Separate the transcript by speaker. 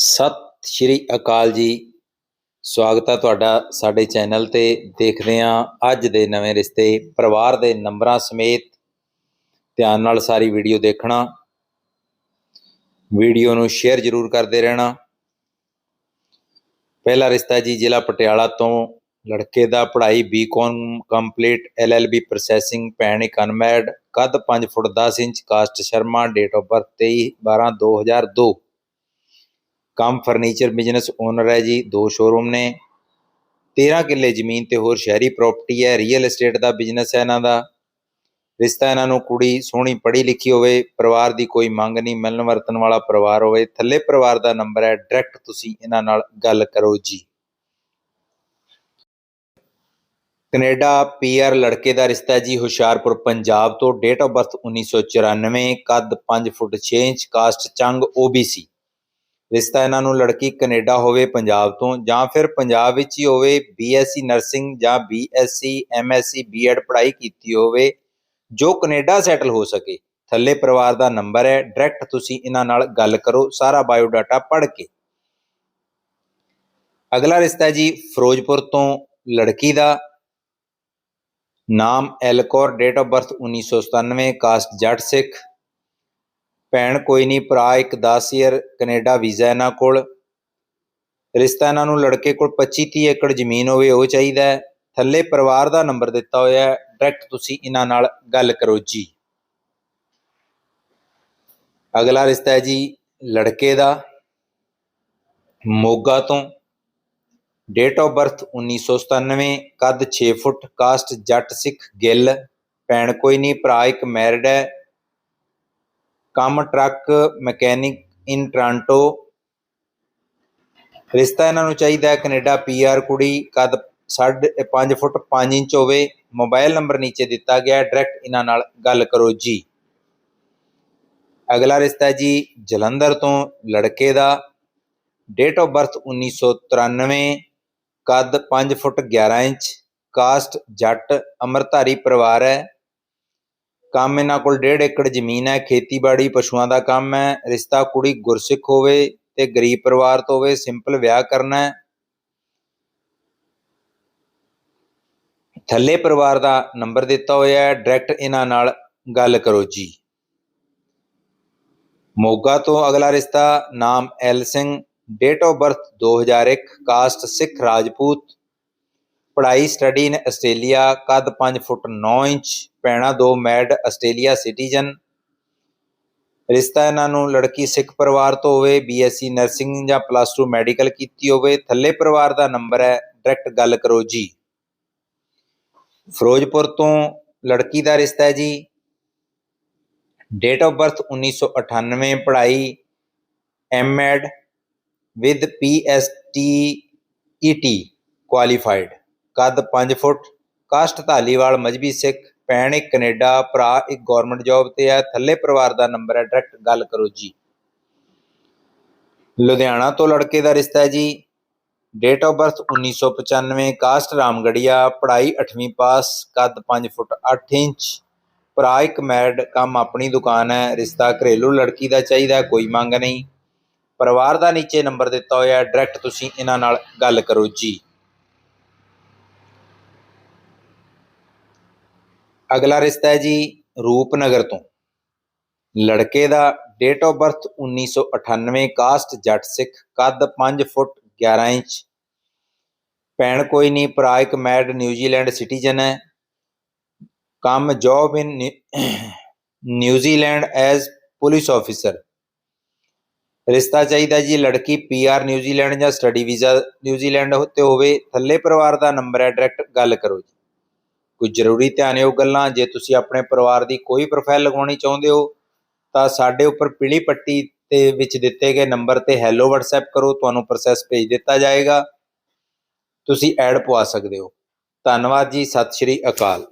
Speaker 1: ਸਤਿ ਸ਼੍ਰੀ ਅਕਾਲ ਜੀ। ਸਵਾਗਤ ਹੈ ਤੁਹਾਡਾ ਸਾਡੇ ਚੈਨਲ ਤੇ। ਦੇਖਦੇ ਹਾਂ ਅੱਜ ਦੇ ਨਵੇਂ ਰਿਸ਼ਤੇ, ਪਰਿਵਾਰ ਦੇ ਨੰਬਰਾਂ ਸਮੇਤ। ਧਿਆਨ ਨਾਲ ਸਾਰੀ ਵੀਡੀਓ ਦੇਖਣਾ। ਵੀਡੀਓ ਨੂੰ ਸ਼ੇਅਰ ਜ਼ਰੂਰ ਕਰਦੇ ਰਹਿਣਾ। ਪਹਿਲਾ ਰਿਸ਼ਤਾ ਜੀ, ਜ਼ਿਲ੍ਹਾ ਪਟਿਆਲਾ ਤੋਂ। ਲੜਕੇ ਦਾ ਪੜ੍ਹਾਈ ਬੀਕਾਮ ਕੰਪਲੀਟ ਐਲਐਲਬੀ ਪ੍ਰੋਸੈਸਿੰਗ ਭੈਣ ਇੱਕ ਅਨਮੈਰਿਡ ਕੱਦ 5 foot 10 inch, caste Sharma date of birth 23 12 2002 ਕੰਮ ਫਰਨੀਚਰ ਬਿਜ਼ਨਸ ਓਨਰ ਹੈ ਜੀ, ਦੋ ਸ਼ੋਰੂਮ ਨੇ। 13 ਕਿੱਲੇ ਜ਼ਮੀਨ ਤੇ ਹੋਰ ਸ਼ਹਿਰੀ ਪ੍ਰਾਪਰਟੀ ਹੈ ਰੀਅਲ ਏਸਟੇਟ ਦਾ ਬਿਜ਼ਨਸ ਹੈ ਇਹਨਾਂ ਦਾ। ਰਿਸ਼ਤਾ ਇਹਨਾਂ ਨੂੰ ਕੁੜੀ ਸੋਹਣੀ ਪੜ੍ਹੀ ਲਿਖੀ ਹੋਵੇ, ਪਰਿਵਾਰ ਦੀ ਕੋਈ ਮੰਗ ਨਹੀਂ, ਮਿਲਣ ਵਰਤਣ ਵਾਲਾ ਪਰਿਵਾਰ ਹੋਵੇ, ਥੱਲੇ ਪਰਿਵਾਰ ਦਾ ਨੰਬਰ ਹੈ ਡਾਇਰੈਕਟ ਤੁਸੀਂ ਇਹਨਾਂ ਨਾਲ ਗੱਲ ਕਰੋ ਜੀ। ਕੈਨੇਡਾ ਪੀਆਰ ਲੜਕੇ ਦਾ ਰਿਸ਼ਤਾ ਜੀ, ਹੁਸ਼ਿਆਰਪੁਰ, ਪੰਜਾਬ ਤੋਂ ਡੇਟ ਆਫ ਬਰਥ 1994 ਕੱਦ 5 foot 6 inch caste Chang OBC ਰਿਸ਼ਤਾ ਇਹਨਾਂ ਨੂੰ ਲੜਕੀ ਕੈਨੇਡਾ ਹੋਵੇ ਪੰਜਾਬ ਤੋਂ ਜਾਂ ਫਿਰ ਪੰਜਾਬ ਵਿੱਚ ਹੀ ਹੋਵੇ ਬੀਐਸਸੀ ਨਰਸਿੰਗ ਜਾਂ ਬੀਐਸਸੀ ਐਮਐਸਸੀ ਬੀਐਡ ਪੜ੍ਹਾਈ ਕੀਤੀ ਹੋਵੇ, ਜੋ ਕੈਨੇਡਾ ਸੈਟਲ ਹੋ ਸਕੇ। ਥੱਲੇ ਪਰਿਵਾਰ ਦਾ ਨੰਬਰ ਹੈ, ਡਾਇਰੈਕਟ ਤੁਸੀਂ ਇਹਨਾਂ ਨਾਲ ਗੱਲ ਕਰੋ, ਸਾਰਾ ਬਾਇਓਡਾਟਾ ਪੜ੍ਹ ਕੇ। ਅਗਲਾ ਰਿਸ਼ਤਾ ਜੀ, ਫਿਰੋਜ਼ਪੁਰ ਤੋਂ ਲੜਕੀ ਦਾ। ਨਾਮ ਐਲਕੌਰ, date of birth 1997 caste Jat Sikh. ਭੈਣ ਕੋਈ ਨਹੀਂ ਭਰਾ ਇੱਕ 10 ਈਅਰ ਕੈਨੇਡਾ ਵੀਜ਼ਾ ਇਹਨਾਂ ਕੋਲ। ਰਿਸ਼ਤਾ ਇਹਨਾਂ ਨੂੰ ਲੜਕੇ ਕੋਲ 25 30 ਏਕੜ ਜ਼ਮੀਨ ਹੋਵੇ, ਉਹ ਚਾਹੀਦਾ ਹੈ। ਥੱਲੇ ਪਰਿਵਾਰ ਦਾ ਨੰਬਰ ਦਿੱਤਾ ਹੋਇਆ ਹੈ। ਡਾਇਰੈਕਟ ਤੁਸੀਂ ਇਹਨਾਂ ਨਾਲ ਗੱਲ ਕਰੋ ਜੀ। ਅਗਲਾ ਰਿਸ਼ਤਾ ਹੈ ਜੀ ਲੜਕੇ ਦਾ। ਮੋਗਾ ਤੋਂ। ਡੇਟ ਆਫ ਬਰਥ 1997 ਕੱਦ 6 ਫੁੱਟ ਕਾਸਟ ਜੱਟ ਸਿੱਖ ਗਿੱਲ। ਭੈਣ ਕੋਈ ਨਹੀਂ ਭਰਾ ਇੱਕ ਮੈਰਿਡ ਹੈ। ਕੰਮ ਟਰੱਕ, ਮਕੈਨਿਕ ਇਨ ਟ੍ਰਾਂਟੋ। ਰਿਸ਼ਤਾ ਇਹਨਾਂ ਨੂੰ ਚਾਹੀਦਾ ਹੈ, ਕੈਨੇਡਾ ਪੀਆਰ ਕੁੜੀ, ਕੱਦ 5 ਫੁੱਟ 5 ਇੰਚ ਹੋਵੇ, ਮੋਬਾਈਲ ਨੰਬਰ ਨੀਚੇ ਦਿੱਤਾ ਗਿਆ ਹੈ, ਡਾਇਰੈਕਟ ਇਹਨਾਂ ਨਾਲ ਗੱਲ ਕਰੋ ਜੀ। ਅਗਲਾ ਰਿਸ਼ਤਾ ਜੀ, ਜਲੰਧਰ ਤੋਂ ਲੜਕੇ ਦਾ। ਡੇਟ ਆਫ ਬਰਥ 1993 ਕੱਦ 5 ਫੁੱਟ 11 ਇੰਚ ਕਾਸਟ ਜੱਟ ਅਮਰਧਾਰੀ ਪਰਿਵਾਰ ਹੈ। ਕੰਮ ਇਹਨਾਂ ਕੋਲ 1.5 ਏਕੜ ਜ਼ਮੀਨ ਹੈ, ਖੇਤੀਬਾੜੀ ਪਸ਼ੂਆਂ ਦਾ ਕੰਮ ਹੈ, ਰਿਸ਼ਤਾ ਕੁੜੀ ਗੁਰਸਿੱਖ ਹੋਵੇ ਤੇ ਗਰੀਬ ਪਰਿਵਾਰ ਤੋਂ ਹੋਵੇ ਸਿੰਪਲ ਵਿਆਹ ਕਰਨਾ ਹੈ। ਥੱਲੇ ਪਰਿਵਾਰ ਦਾ ਨੰਬਰ ਦਿੱਤਾ ਹੋਇਆ ਹੈ ਡਾਇਰੈਕਟ ਇਹਨਾਂ ਨਾਲ ਗੱਲ ਕਰੋ ਜੀ। ਮੋਗਾ ਤੋਂ ਅਗਲਾ ਰਿਸ਼ਤਾ ਨਾਮ L Singh date of birth 2001 caste Sikh Rajput. ਪੜ੍ਹਾਈ ਸਟੱਡੀ ਇਨ ਆਸਟ੍ਰੇਲੀਆ ਕੱਦ 5 ਫੁੱਟ 9 ਇੰਚ, ਪੈਣਾ ਦੋ ਮੈਡ, ਆਸਟ੍ਰੇਲੀਆ ਸਿਟੀਜ਼ਨ। ਰਿਸ਼ਤਾ ਇਹਨਾਂ ਨੂੰ ਲੜਕੀ ਸਿੱਖ ਪਰਿਵਾਰ ਤੋਂ ਹੋਵੇ, ਬੀਐਸਸੀ ਨਰਸਿੰਗ ਜਾਂ ਪਲੱਸ 2 ਮੈਡੀਕਲ ਕੀਤੀ ਹੋਵੇ, ਥੱਲੇ ਪਰਿਵਾਰ ਦਾ ਨੰਬਰ ਹੈ, ਡਾਇਰੈਕਟ ਗੱਲ ਕਰੋ ਜੀ। ਫਿਰੋਜ਼ਪੁਰ ਤੋਂ ਲੜਕੀ ਦਾ ਰਿਸ਼ਤਾ ਹੈ ਜੀ। ਡੇਟ ਆਫ ਬਰਥ 1998 ਪੜ੍ਹਾਈ ਐਮਐਡ ਵਿਦ ਪੀਐਸਟੀਈਟੀ ਕੁਆਲੀਫਾਈਡ ਕੱਦ 5 ਫੁੱਟ, ਕਾਸਟ ਧਾਲੀਵਾਲ ਮਜਬੀ ਸਿੱਖ, ਭੈਣ ਇੱਕ ਕੈਨੇਡਾ, ਭਰਾ ਇੱਕ ਗਵਰਨਮੈਂਟ ਜੌਬ ਤੇ ਹੈ, ਥੱਲੇ ਪਰਿਵਾਰ ਦਾ ਨੰਬਰ ਹੈ ਡਾਇਰੈਕਟ ਗੱਲ ਕਰੋ ਜੀ। ਲੁਧਿਆਣਾ ਤੋਂ ਲੜਕੇ ਦਾ ਰਿਸ਼ਤਾ ਹੈ ਜੀ। Date of birth 1995 caste Ramgarhia, ਪੜ੍ਹਾਈ 8ਵੀਂ ਪਾਸ, ਕੱਦ 5 ਫੁੱਟ 8 ਇੰਚ। ਭਰਾ ਇੱਕ ਮੈਡ ਕੰਮ ਆਪਣੀ ਦੁਕਾਨ ਹੈ, ਰਿਸ਼ਤਾ ਘਰੇਲੂ ਲੜਕੀ ਦਾ ਚਾਹੀਦਾ ਕੋਈ ਮੰਗ ਨਹੀਂ। ਪਰਿਵਾਰ ਦਾ ਨੀਚੇ ਨੰਬਰ ਦਿੱਤਾ ਹੋਇਆ ਡਾਇਰੈਕਟ ਤੁਸੀਂ ਇਹਨਾਂ ਨਾਲ ਗੱਲ ਕਰੋ ਜੀ। ਅਗਲਾ ਰਿਸ਼ਤਾ ਹੈ ਜੀ ਰੂਪਨਗਰ ਤੋਂ। ਲੜਕੇ ਦਾ date of birth 1998 caste Jat, Sikh, ਕੱਦ 5 ਫੁੱਟ 11 ਇੰਚ। ਭੈਣ ਕੋਈ ਨਹੀਂ, ਭਰਾ ਇੱਕ ਮੈਡ ਨਿਊਜ਼ੀਲੈਂਡ ਸਿਟੀਜ਼ਨ ਹੈ। ਕੰਮ job in New Zealand as police officer ਰਿਸ਼ਤਾ ਚਾਹੀਦਾ ਜੀ ਲੜਕੀ ਪੀਆਰ ਨਿਊਜ਼ੀਲੈਂਡ ਜਾਂ ਸਟੱਡੀ ਵੀਜ਼ਾ ਨਿਊਜ਼ੀਲੈਂਡ ਤੇ ਹੋਵੇ। ਥੱਲੇ ਪਰਿਵਾਰ ਦਾ ਨੰਬਰ ਹੈ ਡਾਇਰੈਕਟ ਗੱਲ ਕਰੋ ਜੀ। ਕੋਈ ਜ਼ਰੂਰੀ ਧਿਆਨ ਉਹ ਗੱਲਾਂ, ਜੇ ਤੁਸੀਂ ਆਪਣੇ ਪਰਿਵਾਰ ਦੀ ਕੋਈ ਪ੍ਰੋਫਾਈਲ ਲਗਾਉਣੀ ਚਾਹੁੰਦੇ ਹੋ, ਤਾਂ ਸਾਡੇ ਉੱਪਰ ਪੀਲੀ ਪੱਟੀ ਤੇ ਵਿੱਚ ਦਿੱਤੇ ਗਏ ਨੰਬਰ ਤੇ ਹੈਲੋ WhatsApp ਕਰੋ, ਤੁਹਾਨੂੰ ਪ੍ਰੋਸੈਸ ਭੇਜ ਦਿੱਤਾ ਜਾਏਗਾ। ਤੁਸੀਂ ਐਡ ਪਵਾ ਸਕਦੇ ਹੋ। ਧੰਨਵਾਦ ਜੀ, ਸਤਿ ਸ਼੍ਰੀ ਅਕਾਲ।